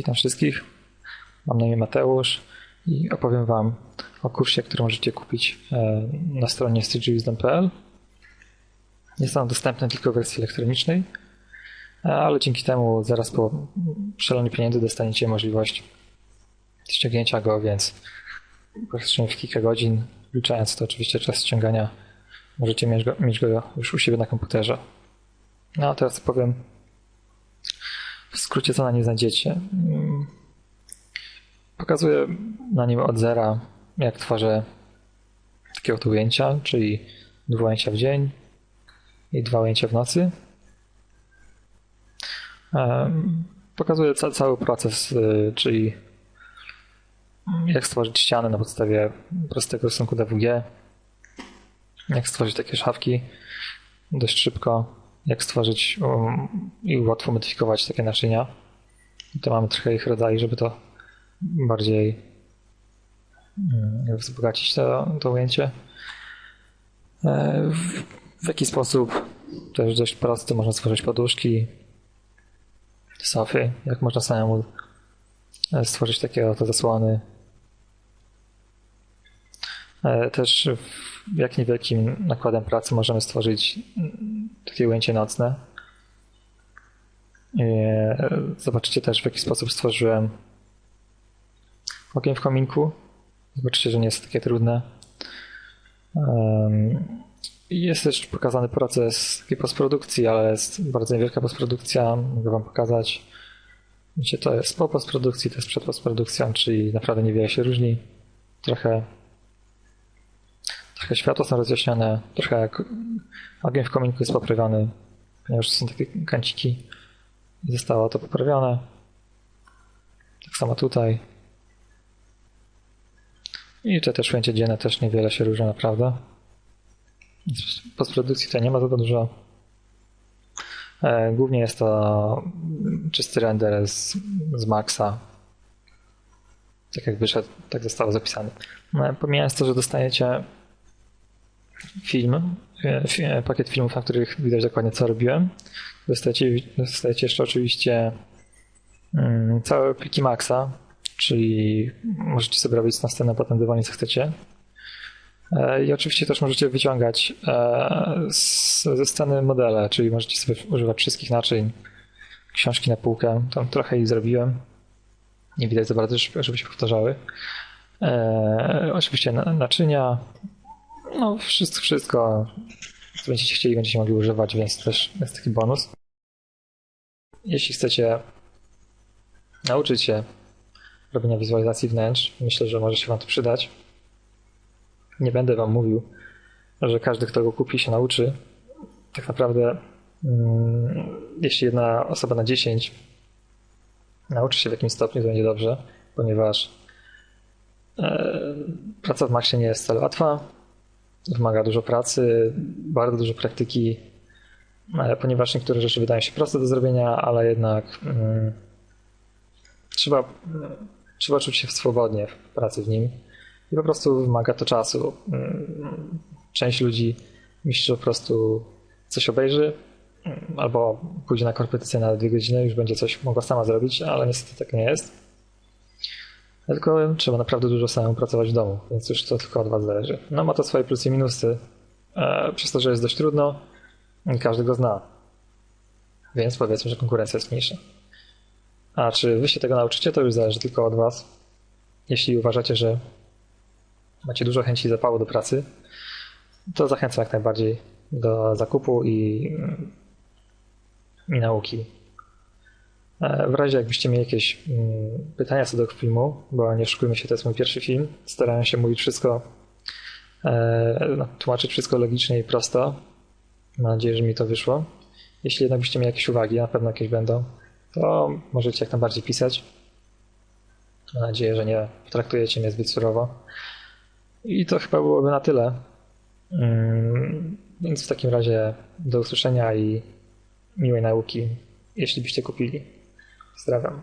Witam wszystkich. Mam na imię Mateusz i opowiem Wam o kursie, który możecie kupić e, na stronie streetwisdom.pl. Jest on dostępny tylko w wersji elektronicznej, e, ale dzięki temu zaraz po przelaniu pieniędzy dostaniecie możliwość ściągnięcia go, więc praktycznie w kilka godzin, wliczając to oczywiście czas ściągania, możecie mieć go, mieć go już u siebie na komputerze. No a teraz powiem w skrócie, co na nim znajdziecie. Pokazuję na nim od zera, jak tworzę takie oto ujęcia, czyli dwa ujęcia w dzień i dwa ujęcia w nocy. Pokazuję ca cały proces, y, czyli jak stworzyć ścianę na podstawie prostego rysunku DWG, jak stworzyć takie szafki dość szybko, jak stworzyć um, i łatwo modyfikować takie naczynia. To mamy trochę ich rodzajów, żeby to bardziej um, wzbogacić to, to ujęcie. E, w, w jaki sposób też dość prosty można stworzyć poduszki, sofy, jak można samemu e, stworzyć takie oto zasłony. E, też jak niewielkim nakładem pracy możemy stworzyć takie ujęcie nocne. Zobaczycie też, w jaki sposób stworzyłem ogień w kominku. Zobaczycie, że nie jest takie trudne. Jest też pokazany proces takiej postprodukcji, ale jest bardzo niewielka postprodukcja. Mogę Wam pokazać. Wiecie, to jest po postprodukcji, to jest przed postprodukcją, czyli naprawdę niewiele się różni. Trochę światła są rozjaśnione, trochę jak ogień w kominku jest poprawiony, ponieważ są takie kanciki i zostało to poprawione. Tak samo tutaj. I te też ujęcia dzienne też niewiele się różnią naprawdę. Postprodukcji tutaj nie ma za dużo. E, głównie jest to czysty render z, z Maxa. Tak jak wyszedł, tak zostało zapisane. No, pomijając to, że dostajecie film, e, pakiet filmów, na których widać dokładnie co robiłem. Dostajecie, dostajecie jeszcze oczywiście mm, całe pliki Maxa, czyli możecie sobie robić następne potem dowolnie co chcecie. E, I oczywiście też możecie wyciągać e, ze sceny modele, czyli możecie sobie używać wszystkich naczyń, książki na półkę. Tam trochę ich zrobiłem. Nie widać za bardzo, żeby się powtarzały. Oczywiście naczynia, no, wszystko, wszystko, co będziecie chcieli, będziecie mogli używać, więc też jest taki bonus. Jeśli chcecie nauczyć się robienia wizualizacji wnętrz, myślę, że może się Wam to przydać. Nie będę Wam mówił, że każdy, kto go kupi, się nauczy. Tak naprawdę, mm, jeśli jedna osoba na 10 nauczy się w jakimś stopniu, to będzie dobrze, ponieważ e, praca w Maxie nie jest wcale łatwa wymaga dużo pracy, bardzo dużo praktyki, ponieważ niektóre rzeczy wydają się proste do zrobienia, ale jednak mm, trzeba, trzeba czuć się swobodnie w pracy w nim i po prostu wymaga to czasu. Mm, część ludzi myśli, że po prostu coś obejrzy mm, albo pójdzie na korepetycję na dwie godziny, już będzie coś mogła sama zrobić, ale niestety tak nie jest. Tylko trzeba naprawdę dużo samemu pracować w domu, więc już to tylko od Was zależy. No ma to swoje plusy i minusy. E, przez to, że jest dość trudno, każdy go zna. Więc powiedzmy, że konkurencja jest mniejsza. A czy Wy się tego nauczycie, to już zależy tylko od Was. Jeśli uważacie, że macie dużo chęci i zapału do pracy, to zachęcam jak najbardziej do zakupu i, i nauki w razie jakbyście mieli jakieś mm, pytania co do filmu, bo nie oszukujmy się, to jest mój pierwszy film, starałem się mówić wszystko, e, no, tłumaczyć wszystko logicznie i prosto. Mam nadzieję, że mi to wyszło. Jeśli jednak byście mieli jakieś uwagi, na pewno jakieś będą, to możecie jak najbardziej pisać. Mam nadzieję, że nie traktujecie mnie zbyt surowo. I to chyba byłoby na tyle. Mm, więc w takim razie do usłyszenia i miłej nauki, jeśli byście kupili. Pozdrawiam.